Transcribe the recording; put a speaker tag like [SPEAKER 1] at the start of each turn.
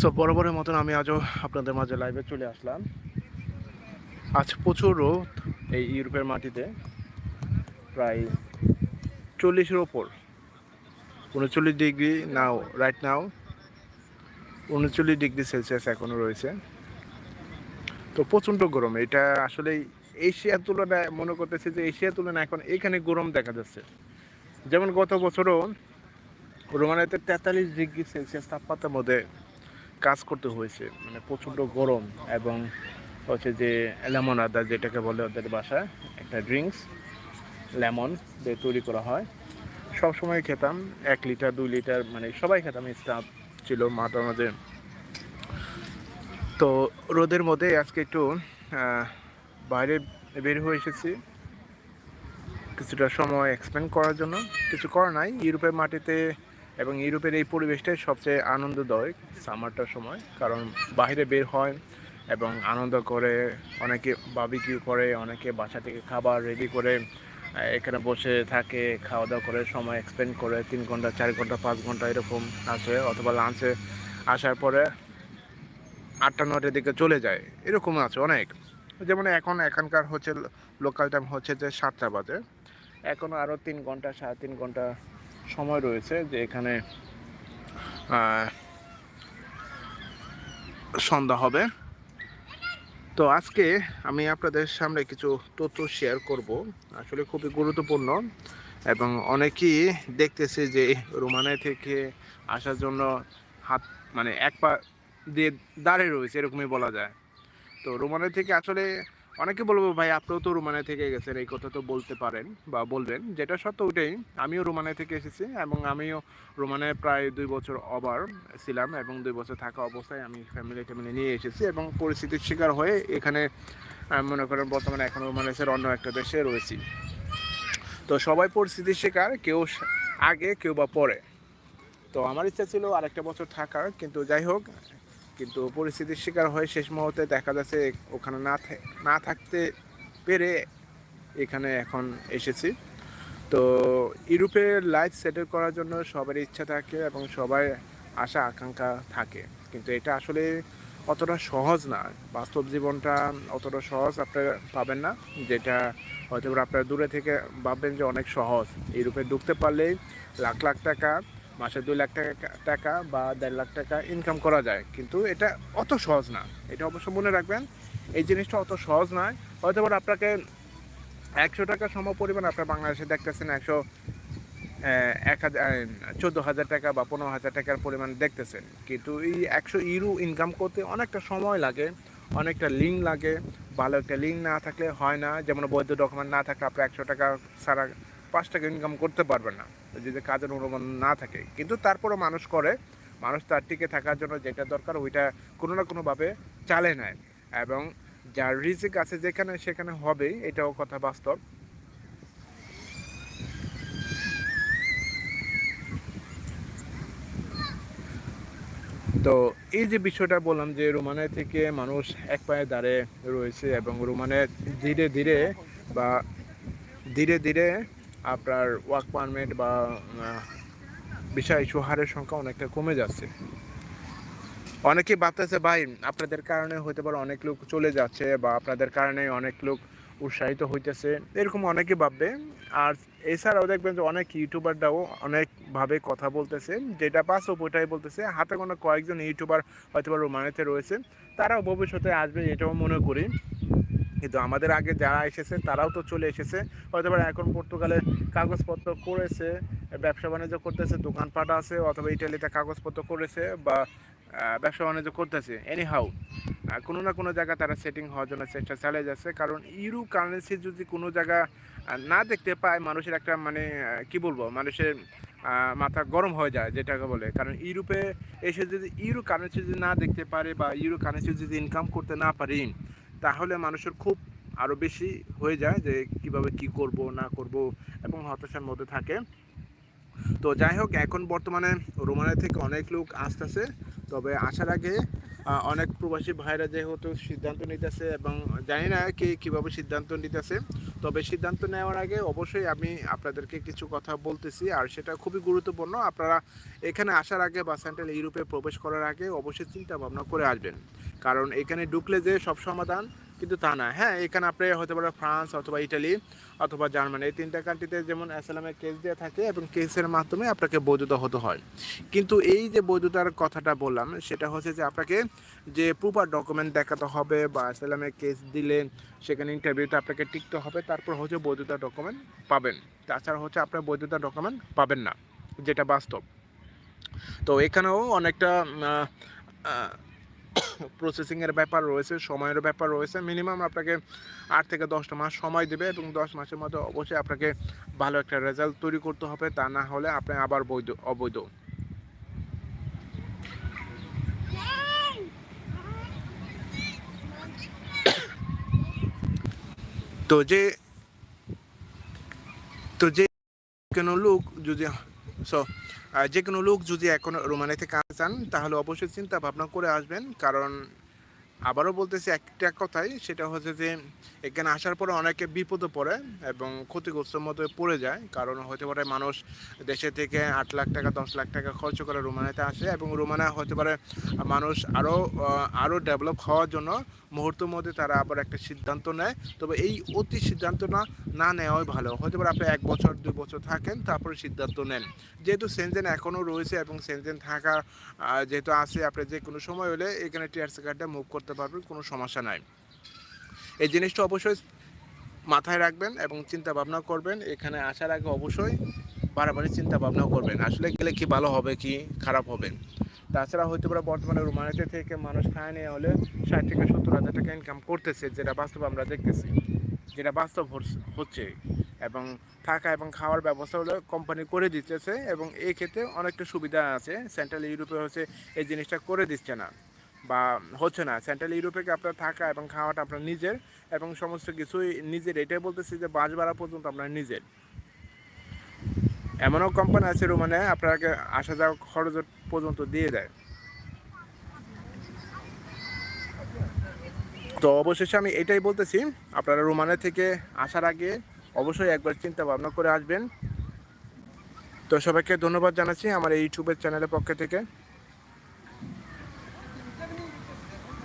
[SPEAKER 1] So বরাবরের মতন আমি আজও আপনাদের মাঝে লাইভে চলে আসলাম। আজ প্রচুর রোদ এই ইউরোপের মাটিতে। প্রায় চল্লিশের ওপর। উনচল্লিশ ডিগ্রি নাও রাইট নাও উনচল্লিশ ডিগ্রি সেলসিয়াস এখনও রয়েছে। তো প্রচণ্ড গরম। এটা আসলে এশিয়ার তুলনায়, মনে করতেছে যে এশিয়ার তুলনায় এখন এখানে গরম দেখা যাচ্ছে। যেমন গত বছরও রোমানিয়াতে তেতাল্লিশ ডিগ্রি সেলসিয়াস তাপমাত্রার মধ্যে কাজ করতে হয়েছে। মানে প্রচণ্ড গরম এবং হচ্ছে যে লেমন আদা যেটাকে বলে ওদের বাসায়, একটা ড্রিঙ্কস লেমন দিয়ে তৈরি করা হয়। সব সময় খেতাম, এক লিটার, দুই লিটার মানে সবাই খেতাম স্টাফ ছিল মাথার মাঝে তো রোদের মধ্যে আজকে একটু বাইরে বের হয়ে এসেছি। কিছুটা সময় এক্সপেন্ড করার জন্য। কিছু করার নাই, ইউরোপের মাটিতে এবং ইউরোপের এই পরিবেশটাই সবচেয়ে আনন্দদায়ক সামারটার সময়। কারণ বাইরে বের হয় এবং আনন্দ করে, অনেকে বাবিকিউ করে, অনেকে বাসা থেকে খাবার রেডি করে এখানে বসে থাকে খাওয়া দাওয়া করে, সময় এক্সপেন্ড করে, তিন ঘণ্টা, চার ঘণ্টা, পাঁচ ঘণ্টা এরকম আসে অথবা লাঞ্চে আসার পরে আটটা নটার দিকে চলে যায়, এরকম আছে অনেক। যেমন এখন এখানকার হচ্ছে লোকাল টাইম হচ্ছে যে সাতটা বাজে। এখনও আরও তিন ঘণ্টা, সাড়ে তিন ঘণ্টা সময় রয়েছে যে এখানে সন্ধ্যা হবে। তো আজকে আমি আপনাদের সামনে কিছু তথ্য শেয়ার করব। আসলে খুবই গুরুত্বপূর্ণ এবং অনেকেই দেখতেছে যে রোমানিয়া থেকে আসার জন্য হাত মানে এক পা দিয়ে দাঁড়িয়ে রয়েছে, এরকমই বলা যায়। তো রোমানিয়া থেকে আসলে অনেকে বলব ভাই আপনিও তো রোমানিয়া থেকে গেছেন এই কথা তো বলতে পারেন বা বলবেন। যেটা সত্য ওইটাই আমিও রোমানিয়া থেকে এসেছি এবং আমিও রোমানিয়ায় প্রায় দুই বছর অবার ছিলাম এবং দুই বছর থাকা অবস্থায় আমি ফ্যামিলি ট্যামিলি নিয়ে এসেছি এবং পরিস্থিতির শিকার হয়ে এখানে আহ, মনে করেন বর্তমানে এখন রোমানিয়াসের অন্য একটা দেশে রয়েছি। তো সবাই পরিস্থিতির শিকার কেউ আগে কেউ বা পরে। তো আমার ইচ্ছা ছিল আরেকটা বছর থাকার কিন্তু যাই হোক কিন্তু পরিস্থিতির শিকার হয়ে শেষ মুহূর্তে দেখা যাচ্ছে ওখানে না না থাকতে পেরে এখানে এখন এসেছি। তো ইউরোপে লাইফ সেটেল করার জন্য সবারই ইচ্ছা থাকে এবং সবাই আশা, আকাঙ্ক্ষা থাকে। কিন্তু এটা আসলে অতটা সহজ না। বাস্তব জীবনটা অতটা সহজ আপনারা পাবেন না। যেটা হয়তো আপনারা দূরে থেকে ভাববেন যে অনেক সহজ। ইউরোপে ঢুকতে পারলেই লাখ লাখ টাকা মাসে দুই লাখ টাকা টাকা বা দেড় লাখ টাকা ইনকাম করা যায়। কিন্তু এটা অত সহজ না। এটা অবশ্য মনে রাখবেন, এই জিনিসটা অত সহজ নয়। হয়তো আপনাকে একশো টাকা সম পরিমাণ আপনার বাংলাদেশে দেখতেছেন, একশো এক হাজার চোদ্দ হাজার টাকা বা পনেরো হাজার টাকার পরিমাণ দেখতেছেন। কিন্তু এই একশো ইউরো ইনকাম করতে অনেকটা সময় লাগে, অনেকটা লিঙ্ক লাগে। ভালো একটা লিঙ্ক না থাকলে হয় না। যেমন বৈধ ডকুমেন্ট না থাকলে আপনি একশো টাকা সারা পাঁচ টাকা ইনকাম করতে পারবেন না। যদি কাজের অনুমান না থাকে। কিন্তু তারপরও মানুষ করে, মানুষ তার টিকে থাকার জন্য যেটা দরকার ওইটা কোনো না কোনোভাবে চালে নেয়। এবং যার রিজিক আছে যেখানে সেখানে হবেই, এটাও কথা বাস্তব। তো এই যে বিষয়টা বললাম যে, রোমানিয়া থেকে মানুষ এক পায়ে দাঁড়িয়ে রয়েছে এবং রোমানিয়া ধীরে ধীরে বা ধীরে ধীরে আপনার ওয়ার্ক পারমিট বা বিষয় ইস্যু হারের সংখ্যা অনেকটা কমে যাচ্ছে। অনেকে ভাবতেছে, ভাই, আপনাদের কারণে হতে পারে অনেক লোক চলে যাচ্ছে বা আপনাদের কারণে অনেক লোক উৎসাহিত হইতেছে। এরকম অনেকে ভাববে। আর এছাড়াও দেখবেন যে অনেক ইউটিউবাররাও অনেকভাবে কথা বলতেছে। যেটা বাস্তব ওইটাই বলতেছে। হাতে কোনো কয়েকজন ইউটিউবার হয়তো বা রোমানিয়াতে রয়েছে। তারাও ভবিষ্যতে আসবে, এটাও মনে করি। কিন্তু আমাদের আগে যারা এসেছে, তারাও তো চলে এসেছে। হয়তো এখন পর্তুগালে কাগজপত্র করেছে, ব্যবসা বাণিজ্য করতেছে, দোকানপাট আছে, অথবা ইটালিতে কাগজপত্র করেছে বা ব্যবসা বাণিজ্য করতেছে। এনি হাউ কোনো না কোনো জায়গা তারা সেটিং হওয়ার জন্য চেষ্টা চালিয়ে যাচ্ছে। কারণ ইউরো কারেন্সি যদি কোনো জায়গা না দেখতে পায়, মানুষের একটা মানে কি বলব, মানুষের মাথা গরম হয়ে যায়, যেটাকে বলে। কারণ ইউরোপে এসে যদি ইউরো কারেন্সি যদি না দেখতে পারে বা ইউরো কারেন্সি যদি ইনকাম করতে না পারি তাহলে মানুষের খুব আরও বেশি হয়ে যায় যে কীভাবে কি করব, না করব এবং হতাশার মধ্যে থাকে। তো যাই হোক, এখন বর্তমানে রোমানিয়া থেকে অনেক লোক আসতেছে। তবে আসার আগে অনেক প্রবাসী ভাইরা যেহেতু সিদ্ধান্ত নিতেছে এবং জানি না কে কীভাবে সিদ্ধান্ত নিতেছে, তবে সিদ্ধান্ত নেওয়ার আগে অবশ্যই আমি আপনাদেরকে কিছু কথা বলতেছি, আর সেটা খুবই গুরুত্বপূর্ণ। আপনারা এখানে আসার আগে বা সেন্ট্রাল ইউরোপে প্রবেশ করার আগে অবশ্যই চিন্তা ভাবনা করে আসবেন। কারণ এখানে ঢুকলে যে সব সমাধান কিন্তু তা না। হ্যাঁ এখানে আপনি হতে পারে ফ্রান্স অথবা ইটালি অথবা জার্মানি। এই তিনটা কান্ট্রিতে যেমন অ্যাসালামের কেস দেওয়া থাকে এবং কেসের মাধ্যমে আপনাকে বৈধতা হতে হয়। কিন্তু এই যে বৈধতার কথাটা বললাম, সেটা হচ্ছে যে আপনাকে যে প্রপার ডকুমেন্ট দেখাতে হবে বা অ্যাসালামের কেস দিলে সেখানে ইন্টারভিউতে আপনাকে টিকতে হবে, তারপর হচ্ছে বৈধতা ডকুমেন্ট পাবেন। তাছাড়া হচ্ছে আপনার বৈধতা ডকুমেন্ট পাবেন না, যেটা বাস্তব। তো এখানেও অনেকটা প্রসেসিংয়ের ব্যাপার রয়েছে সময়ের ব্যাপার রয়েছে। মিনিমাম আপনাকে আট থেকে দশটা মাস সময় দেবে এবং দশ মাসের মধ্যে অবশ্যই আপনাকে ভালো একটা রেজাল্ট তৈরি করতে হবে। তা না হলে আপনি আবার বৈধ, অবৈধ। তো যে তো যে কেন লোক যদি সো যে কোনো লোক যদি এখন রোমানিতে কাজ চান, তাহলে অবশ্যই চিন্তা ভাবনা করে আসবেন, কারণ আবারও বলতেছি একটা কথাই, সেটা হচ্ছে যে এখানে আসার পরে অনেকে বিপদে পড়ে এবং ক্ষতিগ্রস্তের মধ্যে পড়ে যায়। কারণ হতে পারে মানুষ দেশে থেকে আট লাখ টাকা, দশ লাখ টাকা খরচ করে রোমানিয়াতে আসে এবং রোমানিয়া হতে পারে মানুষ আরও আরও ডেভেলপ হওয়ার জন্য মুহূর্তের মধ্যে তারা আবার একটা সিদ্ধান্ত নেয়। তবে এই অতি সিদ্ধান্ত না না নেওয়াই ভালো। হতে পারে আপনি এক বছর, দুই বছর থাকেন, তারপরে সিদ্ধান্ত নেন। যেহেতু সেনজেন এখনও রয়েছে এবং সেনজেন থাকা যেহেতু আছে, আপনি যে কোনো সময় হলে এখানে টিআরসি কার্ডটা মুভ করতে পারবেন, কোনো সমস্যা নাই। এই জিনিসটা অবশ্যই মাথায় রাখবেন এবং চিন্তা ভাবনা করবেন। এখানে আসার আগে অবশ্যই বাড়াবাড়ি চিন্তা ভাবনা করবেন, আসলে গেলে কি ভালো হবে, কি খারাপ হবে? তাছাড়া হয়তো পারে বর্তমানে রোমানিতে থেকে মানুষ খায় নিয়ে হলে ষাট থেকে সত্তর হাজার টাকা ইনকাম করতেছে, যেটা বাস্তব আমরা দেখতেছি, যেটা বাস্তব হচ্ছে। এবং থাকা এবং খাওয়ার ব্যবস্থা হলো কোম্পানি করে দিতেছে এবং এই ক্ষেত্রে অনেকটা সুবিধা আছে। সেন্ট্রাল ইউরোপে হচ্ছে এই জিনিসটা করে দিচ্ছে না। বা হচ্ছে না। সেন্ট্রাল ইউরোপে আপনার থাকা এবং খাওয়াটা আপনার নিজের এবং সমস্ত কিছুই নিজের? এটাই বলতেছি যে বাস ভাড়া পর্যন্ত আপনার নিজের। এমনও কোম্পানি আছে রোমানে, আপনাকে আসা যাওয়া খরচ পর্যন্ত দিয়ে দেয়। তো অবশেষে আমি এটাই বলতেছি, আপনারা রোমানে থেকে আসার আগে অবশ্যই একবার চিন্তা ভাবনা করে আসবেন। তো সবাইকে ধন্যবাদ জানাচ্ছি আমার এই ইউটিউবের চ্যানেলের পক্ষ থেকে।